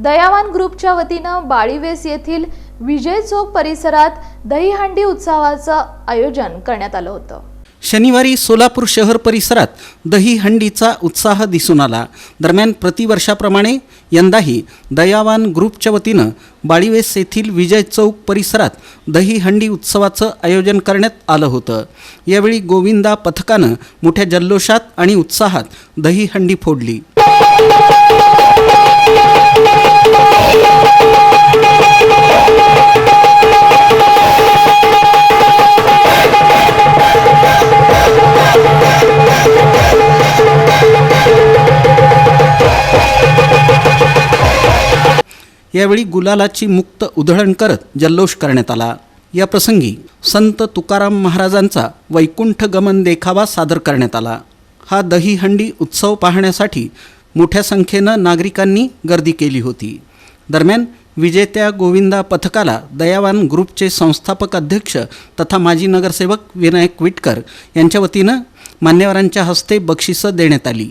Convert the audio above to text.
दयावान ग्रुपच्या वतीनं बाळीवेस येथील विजय चौक परिसरात दहीहंडी उत्सवाचं आयोजन करण्यात आलं होतं. शनिवारी सोलापूर शहर परिसरात दहीहंडीचा उत्साह दिसून आला. दरम्यान प्रतिवर्षाप्रमाणे यंदाही दयावान ग्रुपच्या वतीनं बाळीवेस येथील विजय चौक परिसरात दहीहंडी उत्सवाचं आयोजन करण्यात आलं होतं. यावेळी गोविंदा पथकानं मोठ्या जल्लोषात आणि उत्साहात दहीहंडी फोडली. यावेळी गुलालाची मुक्त उधळण करत जल्लोष करण्यात आला. या प्रसंगी संत तुकाराम महाराजांचा वैकुंठ गमन देखावा सादर करण्यात आला. हा दहीहंडी उत्सव पाहण्यासाठी मोठ्या संख्येनं नागरिकांनी गर्दी केली होती. दरम्यान विजेत्या गोविंदा पथकाला दयावान ग्रुपचे संस्थापक अध्यक्ष तथा माजी नगरसेवक विनायक विटकर यांच्या वतीनं मान्यवरांच्या हस्ते बक्षिसं देण्यात आली.